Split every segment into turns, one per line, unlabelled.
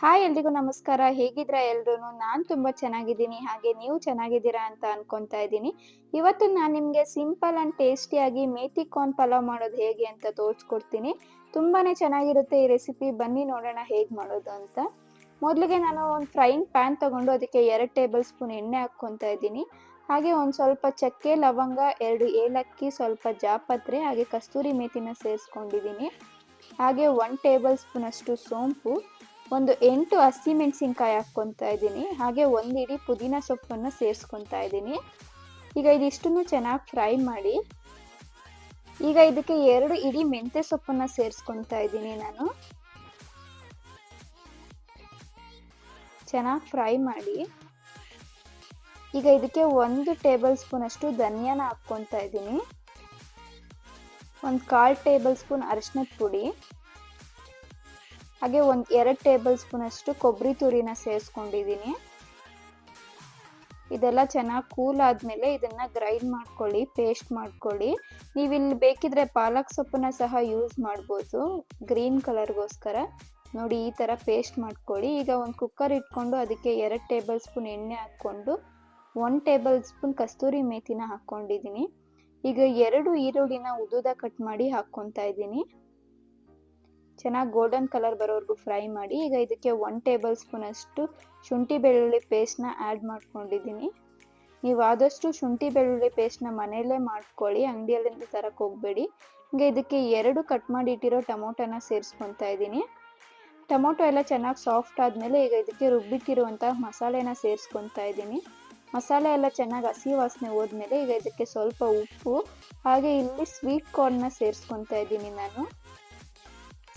Hi ಎಲ್ರಿಗೂ ನಮಸ್ಕಾರ. ಹೇಗಿದ್ರ ಎಲ್ರೂ ನಾನು ತುಂಬಾ ಚೆನ್ನಾಗಿದ್ದೀನಿ. ಹಾಗೆ ನೀವು ಚೆನ್ನಾಗಿದ್ದೀರಾ ಅಂತ ಅನ್ಕೊಂತಾ ಇದ್ದೀನಿ. ಇವತ್ತು ನಾನು ನಿಮಗೆ ಸಿಂಪಲ್ ಆ್ಯಂಡ್ ಟೇಸ್ಟಿಯಾಗಿ ಮೇತಿ ಕಾರ್ನ್ ಪಲಾವ್ ಮಾಡೋದು ಹೇಗೆ ಅಂತ ತೋರಿಸ್ಕೊಡ್ತೀನಿ. ತುಂಬಾ ಚೆನ್ನಾಗಿರುತ್ತೆ ಈ ರೆಸಿಪಿ. ಬನ್ನಿ ನೋಡೋಣ ಹೇಗೆ ಮಾಡೋದು ಅಂತ. ಮೊದಲಿಗೆ ನಾನು ಒಂದು ಫ್ರೈಯಿಂಗ್ ಪ್ಯಾನ್ ತಗೊಂಡು ಅದಕ್ಕೆ ಎರಡು ಟೇಬಲ್ ಸ್ಪೂನ್ ಎಣ್ಣೆ ಹಾಕ್ಕೊತಾ ಇದ್ದೀನಿ. ಹಾಗೆ ಒಂದು ಸ್ವಲ್ಪ ಚಕ್ಕೆ, ಲವಂಗ, ಎರಡು ಏಲಕ್ಕಿ, ಸ್ವಲ್ಪ ಜಾಪತ್ರೆ, ಹಾಗೆ ಕಸ್ತೂರಿ ಮೇಥಿನ ಸೇರಿಸ್ಕೊಂಡಿದ್ದೀನಿ. ಹಾಗೆ ಒನ್ ಟೇಬಲ್ ಸ್ಪೂನ್ ಅಷ್ಟು ಸೋಂಪು. ಒಂದು ಎಂಟು ಹಸಿಮೆಣಸಿನ್ಕಾಯಿ ಹಾಕ್ಕೊತಾ ಇದ್ದೀನಿ. ಹಾಗೆ ಒಂದು ಇಡೀ ಪುದೀನ ಸೊಪ್ಪನ್ನು ಸೇರಿಸ್ಕೊತಾ ಇದ್ದೀನಿ. ಈಗ ಇದಿಷ್ಟನ್ನು ಚೆನ್ನಾಗಿ ಫ್ರೈ ಮಾಡಿ, ಈಗ ಇದಕ್ಕೆ ಎರಡು ಇಡೀ ಮೆಂತ್ಯ ಸೊಪ್ಪನ್ನು ಸೇರಿಸ್ಕೊತಾ ಇದ್ದೀನಿ ನಾನು. ಚೆನ್ನಾಗಿ ಫ್ರೈ ಮಾಡಿ, ಈಗ ಇದಕ್ಕೆ ಒಂದು ಟೇಬಲ್ ಸ್ಪೂನ್ ಅಷ್ಟು ಧನಿಯಾನ ಹಾಕ್ಕೊತಾ ಇದ್ದೀನಿ. ಒಂದು ಕಾಲು ಟೇಬಲ್ ಸ್ಪೂನ್ ಅರಿಶಿನದ ಪುಡಿ. ಹಾಗೆ ಒಂದು ಎರಡು ಟೇಬಲ್ ಸ್ಪೂನ್ ಅಷ್ಟು ಕೊಬ್ಬರಿ ತುರಿನ ಸೇರಿಸ್ಕೊಂಡಿದ್ದೀನಿ. ಇದೆಲ್ಲ ಚೆನ್ನಾಗಿ ಕೂಲ್ ಆದಮೇಲೆ ಇದನ್ನು ಗ್ರೈಂಡ್ ಮಾಡ್ಕೊಳ್ಳಿ, ಪೇಸ್ಟ್ ಮಾಡ್ಕೊಳ್ಳಿ. ನೀವು ಇಲ್ಲಿ ಬೇಕಿದ್ರೆ ಪಾಲಕ್ ಸೊಪ್ಪನ್ನ ಸಹ ಯೂಸ್ ಮಾಡ್ಬೋದು, ಗ್ರೀನ್ ಕಲರ್ಗೋಸ್ಕರ. ನೋಡಿ, ಈ ಥರ ಪೇಸ್ಟ್ ಮಾಡ್ಕೊಳ್ಳಿ. ಈಗ ಒಂದು ಕುಕ್ಕರ್ ಇಟ್ಕೊಂಡು ಅದಕ್ಕೆ ಎರಡು ಟೇಬಲ್ ಸ್ಪೂನ್ ಎಣ್ಣೆ ಹಾಕ್ಕೊಂಡು ಒನ್ ಟೇಬಲ್ ಸ್ಪೂನ್ ಕಸ್ತೂರಿ ಮೇಥಿನ ಹಾಕ್ಕೊಂಡಿದ್ದೀನಿ. ಈಗ ಎರಡು ಈರುಳ್ಳಿನ ಉದುದ ಕಟ್ ಮಾಡಿ ಹಾಕ್ಕೊತಾ ಇದ್ದೀನಿ. ಚೆನ್ನಾಗಿ ಗೋಲ್ಡನ್ ಕಲರ್ ಬರೋವರೆಗೂ ಫ್ರೈ ಮಾಡಿ, ಈಗ ಇದಕ್ಕೆ ಒನ್ ಟೇಬಲ್ ಸ್ಪೂನ್ ಅಷ್ಟು ಶುಂಠಿ ಬೆಳ್ಳುಳ್ಳಿ ಪೇಸ್ಟ್ನ ಆ್ಯಡ್ ಮಾಡ್ಕೊಂಡಿದ್ದೀನಿ. ನೀವು ಆದಷ್ಟು ಶುಂಠಿ ಬೆಳ್ಳುಳ್ಳಿ ಪೇಸ್ಟ್ನ ಮನೆಯಲ್ಲೇ ಮಾಡ್ಕೊಳ್ಳಿ, ಅಂಗಡಿಯಲ್ಲಿಂದ ತರಕ್ಕೆ ಹೋಗಬೇಡಿ. ಈಗ ಇದಕ್ಕೆ ಎರಡು ಕಟ್ ಮಾಡಿ ಇಟ್ಟಿರೋ ಟೊಮೊಟೊನ ಸೇರಿಸ್ಕೊತಾ ಇದ್ದೀನಿ. ಟೊಮೊಟೊ ಎಲ್ಲ ಚೆನ್ನಾಗಿ ಸಾಫ್ಟ್ ಆದಮೇಲೆ ಈಗ ಇದಕ್ಕೆ ರುಬ್ಬಿಟ್ಟಿರುವಂಥ ಮಸಾಲೆನ ಸೇರಿಸ್ಕೊತಾ ಇದ್ದೀನಿ. ಮಸಾಲೆ ಎಲ್ಲ ಚೆನ್ನಾಗಿ ಹಸಿ ವಾಸನೆ ಹೋದ್ಮೇಲೆ ಈಗ ಇದಕ್ಕೆ ಸ್ವಲ್ಪ ಉಪ್ಪು, ಹಾಗೆ ಇಲ್ಲಿ ಸ್ವೀಟ್ ಕಾರ್ನ್ನ ಸೇರಿಸ್ಕೊತಾ ಇದ್ದೀನಿ ನಾನು.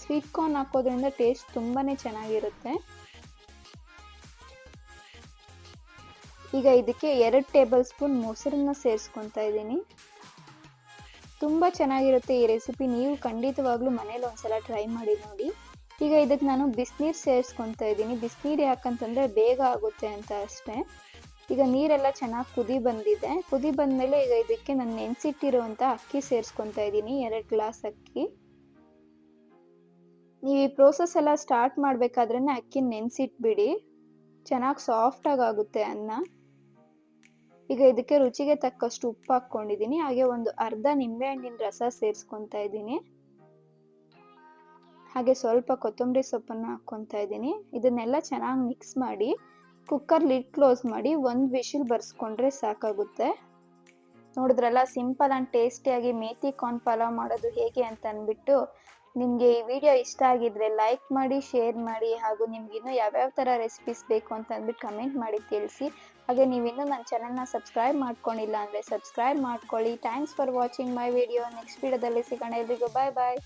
ಸ್ವೀಟ್ ಕಾರ್ನ್ ಹಾಕೋದ್ರಿಂದ ಟೇಸ್ಟ್ ತುಂಬಾ ಚೆನ್ನಾಗಿರುತ್ತೆ. ಈಗ ಇದಕ್ಕೆ ಎರಡು ಟೇಬಲ್ ಸ್ಪೂನ್ ಮೊಸರನ್ನ ಸೇರಿಸ್ಕೊತಾ ಇದ್ದೀನಿ. ತುಂಬ ಚೆನ್ನಾಗಿರುತ್ತೆ ಈ ರೆಸಿಪಿ ನೀವು ಖಂಡಿತವಾಗ್ಲೂ ಮನೇಲಿ ಒಂದ್ಸಲ ಟ್ರೈ ಮಾಡಿ ನೋಡಿ. ಈಗ ಇದಕ್ಕೆ ನಾನು ಬಿಸಿನೀರು ಸೇರಿಸ್ಕೊತಾ ಇದ್ದೀನಿ. ಬಿಸಿನೀರು ಯಾಕಂತಂದರೆ ಬೇಗ ಆಗುತ್ತೆ ಅಂತ ಅಷ್ಟೇ. ಈಗ ನೀರೆಲ್ಲ ಚೆನ್ನಾಗಿ ಕುದಿ ಬಂದಿದೆ. ಕುದಿ ಬಂದಮೇಲೆ ಈಗ ಇದಕ್ಕೆ ನಾನು ನೆನೆಸಿಟ್ಟಿರುವಂಥ ಅಕ್ಕಿ ಸೇರಿಸ್ಕೊತಾ ಇದ್ದೀನಿ. ಎರಡು ಗ್ಲಾಸ್ ಅಕ್ಕಿ. ನೀವು ಈ ಪ್ರೋಸೆಸ್ ಎಲ್ಲ ಸ್ಟಾರ್ಟ್ ಮಾಡಬೇಕಾದ್ರೆ ಅಕ್ಕಿ ನೆನೆಸಿಟ್ಬಿಡಿ. ಚೆನ್ನಾಗಿ ಸಾಫ್ಟಾಗಿ ಆಗುತ್ತೆ ಅನ್ನ. ಈಗ ಇದಕ್ಕೆ ರುಚಿಗೆ ತಕ್ಕಷ್ಟು ಉಪ್ಪು ಹಾಕ್ಕೊಂಡಿದ್ದೀನಿ ಹಾಗೆ ಒಂದು ಅರ್ಧ ನಿಂಬೆಹಣ್ಣಿನ ರಸ ಸೇರಿಸ್ಕೊತಾ ಇದ್ದೀನಿ ಹಾಗೆ ಸ್ವಲ್ಪ ಕೊತ್ತಂಬರಿ ಸೊಪ್ಪನ್ನು ಹಾಕ್ಕೊತಾ ಇದ್ದೀನಿ ಇದನ್ನೆಲ್ಲ ಚೆನ್ನಾಗಿ ಮಿಕ್ಸ್ ಮಾಡಿ ಕುಕ್ಕರ್ ಲಿಡ್ ಕ್ಲೋಸ್ ಮಾಡಿ ಒಂದು ವಿಶಿಲ್ ಬರ್ಸ್ಕೊಂಡ್ರೆ ಸಾಕಾಗುತ್ತೆ. ನೋಡಿದ್ರಲ್ಲ ಸಿಂಪಲ್ ಆ್ಯಂಡ್ ಟೇಸ್ಟಿಯಾಗಿ ಮೇಥಿ ಕಾರ್ನ್ ಪಲಾವ್ ಮಾಡೋದು ಹೇಗೆ ಅಂತ ಅಂದ್ಬಿಟ್ಟು ನಿಮಗೆ ಈ ವಿಡಿಯೋ ಇಷ್ಟ ಆಗಿದ್ರೆ ಲೈಕ್ ಮಾಡಿ ಶೇರ್ ಮಾಡಿ ಹಾಗೂ ನಿಮ್ಗೆ ಇನ್ನೂ ಯಾವ್ಯಾವ ಥರ ರೆಸಿಪೀಸ್ ಬೇಕು ಅಂತ ಅಂದ್ಬಿಟ್ಟು ಕಮೆಂಟ್ ಮಾಡಿ ತಿಳಿಸಿ. ಹಾಗೆ ನೀವಿನ್ನೂ ನನ್ನ ಚಾನಲ್ನ ಸಬ್ಸ್ಕ್ರೈಬ್ ಮಾಡ್ಕೊಂಡಿಲ್ಲ ಅಂದರೆ ಸಬ್ಸ್ಕ್ರೈಬ್ ಮಾಡ್ಕೊಳ್ಳಿ. Thanks for watching my video next ವಿಡಿಯೋದಲ್ಲಿ ಸಿಗೋಣ. ಎಲ್ರಿಗೂ ಬಾಯ್ ಬಾಯ್